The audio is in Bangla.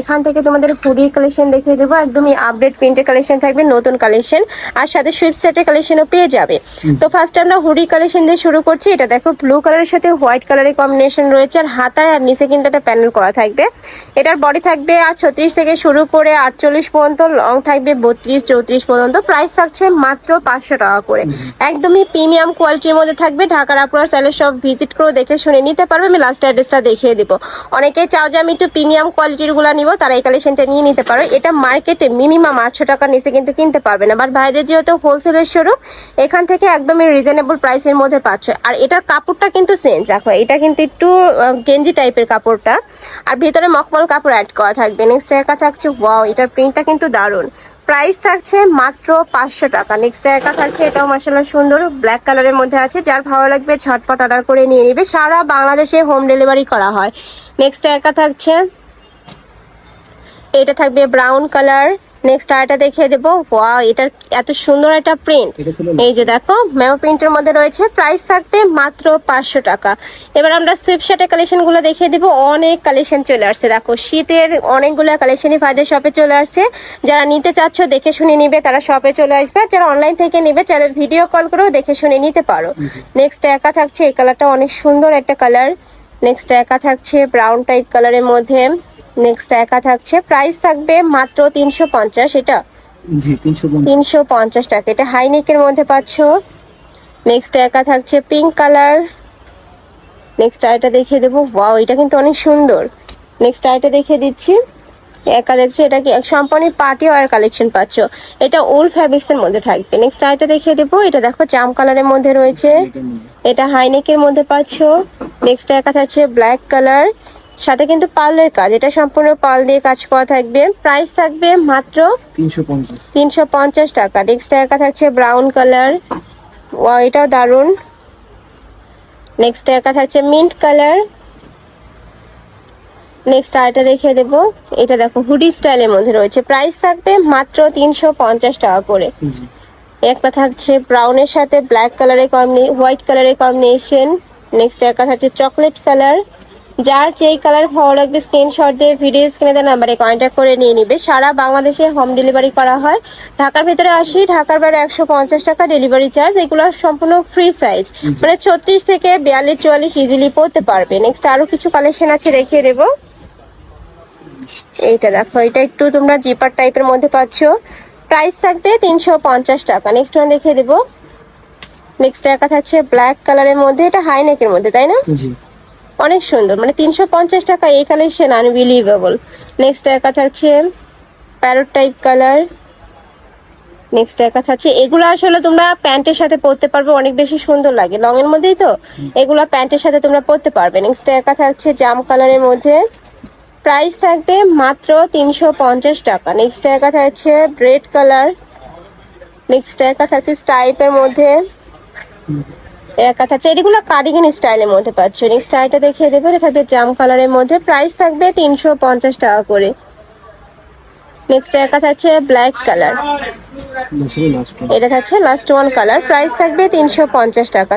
এখান থেকে তোমাদের হুডির কালেকশন দেখিয়ে দেবো। একদমই আপডেট প্রিন্টের কালেকশন থাকবে নতুন কালেকশন আর সাথে সুইফট সেটের কালেকশনও পেয়ে যাবে। তো ফার্স্ট আমরা হুডি কালেকশন দিয়ে শুরু করছি। এটা দেখো ব্লু কালারের সাথে হোয়াইট কালারের কম্বিনেশন রয়েছে আর হাতায় আর নিচে কিন্তু একটা প্যানেল করা থাকবে। এটার বডি থাকবে আর ছত্রিশ থেকে শুরু করে আটচল্লিশ পর্যন্ত লং থাকবে বত্রিশ চৌত্রিশ পর্যন্ত। প্রাইস থাকছে মাত্র পাঁচশো টাকা করে। একদমই প্রিমিয়াম কোয়ালিটির মধ্যে থাকবে। ঢাকার আপনার চাইলে সব ভিজিট করে দেখে শুনে নিতে পারবে। আমি লাস্ট অ্যাড্রেসটা দেখিয়ে দেবো। অনেকে চাও যে আমি একটু প্রিমিয়াম কোয়ালিটিরগুলো নিব তারা এই কালেকশনটা নিয়ে নিতে পারো। এটা মার্কেটে মিনিমাম আটশো টাকার নিচে কিন্তু কিনতে পারবে না। বাট ভাইদের যেহেতু হোলসেলের শোরুম এখান থেকে একদমই রিজনেবল প্রাইসের মধ্যে পাচ্ছ। আর এটার কাপড়টা কিন্তু চেঞ্জ দেখো, এটা কিন্তু একটু গেঞ্জি টাইপের কাপড়টা। আর ভিতরে মখমল কাপড় অ্যাড করা থাকবে। নেক্সট একা থাকছে ওয়াও এটার প্রিন্টটা কিন্তু দারুণ। প্রাইস থাকছে মাত্র পাঁচশো টাকা। নেক্সট একা থাকছে, এটাও মাসাল্লাহ সুন্দর ব্ল্যাক কালারের মধ্যে আছে। যার ভালো লাগবে, ঝটপট অর্ডার করে নিয়ে নেবে। সারা বাংলাদেশে হোম ডেলিভারি করা হয়। নেক্সট একা থাকছে এটা থাকবে ব্রাউন কালার নেক্সট আরেকটা দেখিয়ে দেবো। ওয়াও এটার এত সুন্দর একটা প্রিন্ট এই যে দেখো ম্যাও প্রিন্টের মধ্যে রয়েছে। প্রাইস থাকবে মাত্র পাঁচশো টাকা। এবার আমরা সুইপ শার্টের কালেকশনগুলো দেখিয়ে দেবো। অনেক কালেকশন চলে আসছে। দেখো শীতের অনেকগুলো কালেকশনই ফায়দের শপে চলে আসছে। যারা নিতে চাচ্ছ দেখে শুনে নিবে। তারা শপে চলে আসবে। যারা অনলাইন থেকে নিবে চাইলে ভিডিও কল করেও দেখে শুনে নিতে পারো। নেক্সট একা থাকছে। এই কালারটা অনেক সুন্দর একটা কালার নেক্সট একা থাকছে ব্রাউন টাইপ কালারের মধ্যে। নেক্সট একা থাকছে। প্রাইস থাকবে মাত্র তিনশো পঞ্চাশ এটা? জি তিনশো পঞ্চাশ। টাকা। এটা হাইনেকের মধ্যে পাচ্ছ। নেক্সট একা থাকছে পিঙ্ক কালার নেক্সট আরেকটা দেখিয়ে দেবো। ওয়াও এটা কিন্তু অনেক সুন্দর। নেক্সট আরেকটা দেখিয়ে দিচ্ছি। একা দেখছি এটা কি সম্পূর্ণ পার্টি ওয়ার কালেকশন পাচ্ছ। এটা উল ফ্যাব্রিক্স এর মধ্যে থাকবে। নেক্সট আরেকটা দেখিয়ে দেবো। এটা দেখো জাম কালারের মধ্যে রয়েছে। এটা হাইনেকের মধ্যে পাচ্ছ। নেক্সট একা থাকছে ব্ল্যাক কালার সাথে কিন্তু পার্লের কাজ। এটা সম্পূর্ণ পাল দিয়ে কাজ করা থাকবে। প্রাইস থাকবে মাত্র তিনশো পঞ্চাশ। টাকা। নেক্সট একা থাকছে ব্রাউন কালার। ওয়া এটাও দারুণ। নেক্সট একা থাকছে মিন্ট কালার। নেক্সট আরেকটা দেখিয়ে দেবো। এটা দেখো হুডি স্টাইলের মধ্যে রয়েছে। প্রাইস থাকবে মাত্র তিনশো পঞ্চাশ টাকা করে। একটা থাকছে ব্রাউনের সাথে ব্ল্যাক কালারের কম্বিনে হোয়াইট কালারের কম্বিনেশন নেক্সট একটা থাকছে চকলেট কালার যার যেই কালার ভালো লাগবে স্ক্রিনশট দিয়ে ভিডিও স্ক্রিনে দেওয়া নাম্বারে কন্ট্যাক্ট করে নিয়ে নিবে। সারা বাংলাদেশে হোম ডেলিভারি করা হয়। ঢাকার ভিতরে আসি ঢাকার বাইরে একশো পঞ্চাশ টাকা ডেলিভারি চার্জ এগুলো সম্পূর্ণ ফ্রি সাইজ মানে ছত্রিশ থেকে বিয়াল্লিশ চুয়াল্লিশ ইজিলি পড়তে পারবে নেক্সট আরও কিছু কালেকশন আছে রেখে দেবো। এইটা দেখো এটা একটু তোমরা জিপার টাইপের মধ্যে পাচ্ছ। প্রাইস থাকবে তিনশো পঞ্চাশ টাকা। নেক্সট ওয়ান দেখিয়ে দেবো। নেক্সট একা থাকছে ব্ল্যাক কালারের মধ্যে। এটা হাই নেকের মধ্যে তাই না? জি। অনেক সুন্দর। মানে তিনশো পঞ্চাশ টাকা এই কালেকশন আনবিলিভেবল নেক্সট একা থাকছে প্যারোট টাইপ কালার নেক্সট একা থাকছে এগুলো আসলে তোমরা প্যান্টের সাথে পরতে পারবে, অনেক বেশি সুন্দর লাগে। লং এর মধ্যেই তো, এগুলো প্যান্টের সাথে তোমরা পরতে পারবে। নেক্সট একা থাকছে জাম কালারের মধ্যে। প্রাইস থাকবে মাত্র তিনশো পঞ্চাশ টাকা। নেক্সট একা থাকছে রেড কালার নেক্সট একা থাকছে স্টাইপের মধ্যে। একা আচ্ছা এগুলো কার্ডিগান স্টাইলের মধ্যে পাচ্ছ। নেক্সট স্টাইলটা দেখিয়ে দেবে এটা থাকবে জাম কালারের মধ্যে। প্রাইস থাকবে তিনশো পঞ্চাশ টাকা করে। নেক্সট একা থাকছে ব্ল্যাক কালার এটা থাকছে লাস্ট ওয়ান কালার প্রাইস থাকবে তিনশো পঞ্চাশ টাকা।